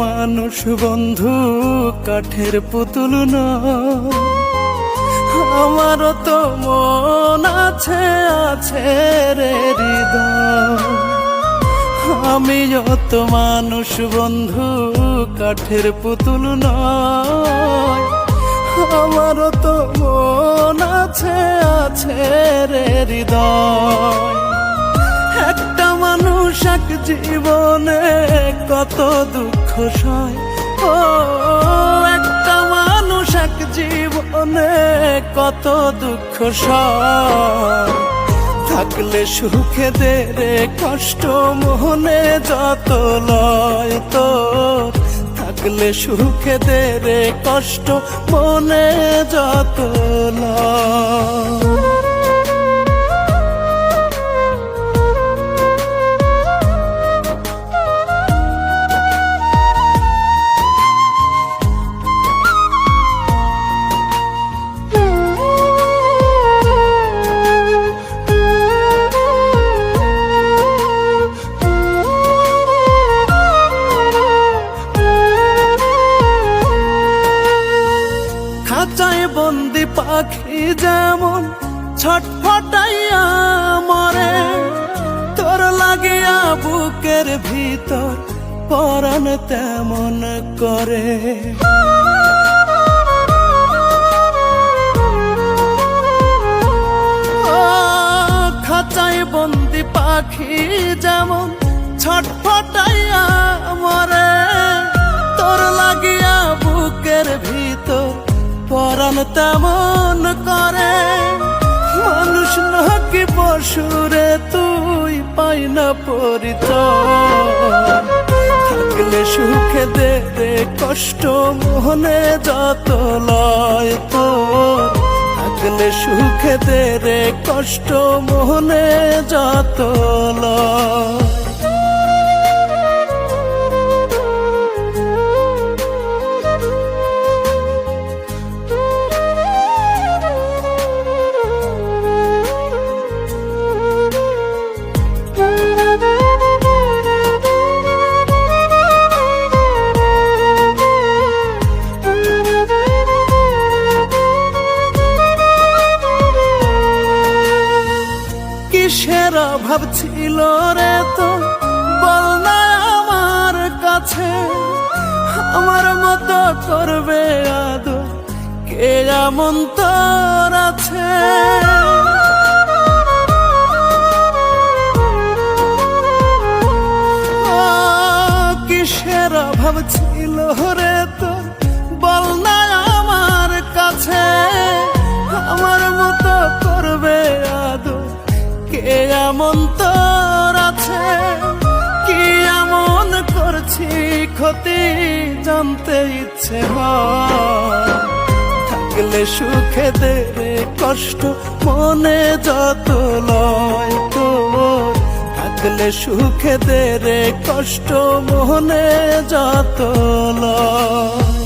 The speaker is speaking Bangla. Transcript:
মানুষ বন্ধু, কাঠের পুতুল না আমারও তো মন আছে আছে রে আমি যত মানুষ বন্ধু, কাঠের পুতুল নয়। আমারও তো মন আছে আছে রে হৃদয়। মানুষ জীবনে কত দুঃখ সয়। ও, একটা মানুষ এক জীবনে কত দুঃখ সয়। থাকলে সুখে দে রে কষ্ট মোহনে যত লয় তো থাকলে সুখে দে রে কষ্ট মনে যত লয়। খাঁচায় বন্দি পাখি যেমন, ছটফটাইয়া মরে। তোর লাগিয়া বুকের ভিতর পরাণ তেমন করে। খাঁচায় বন্দি পাখি যেমন, ছটফটাইয়া মরে। তোর লাগিয়া পরাণ তেমন করে। মানুষ নাকি পশুরে তুই পাই না পরিচয়। থাকলে সুখে দে কষ্ট, মোহনে যত লয় তোর। থাকলে সুখে দে রে কষ্ট, মোহনে যত লয় অভাব ছিল রে তো, বল না আমার কাছে। আমার মতো করবে আদর কে এমন তোর আছে? কিসের অভাব ছিল রে ক্ষতি জানতে ইচ্ছে হয়। থাকলে সুখে দেবে কষ্ট, মনে যত লয় তো থাকলে সুখে দেবে কষ্ট, মনে যত লয়।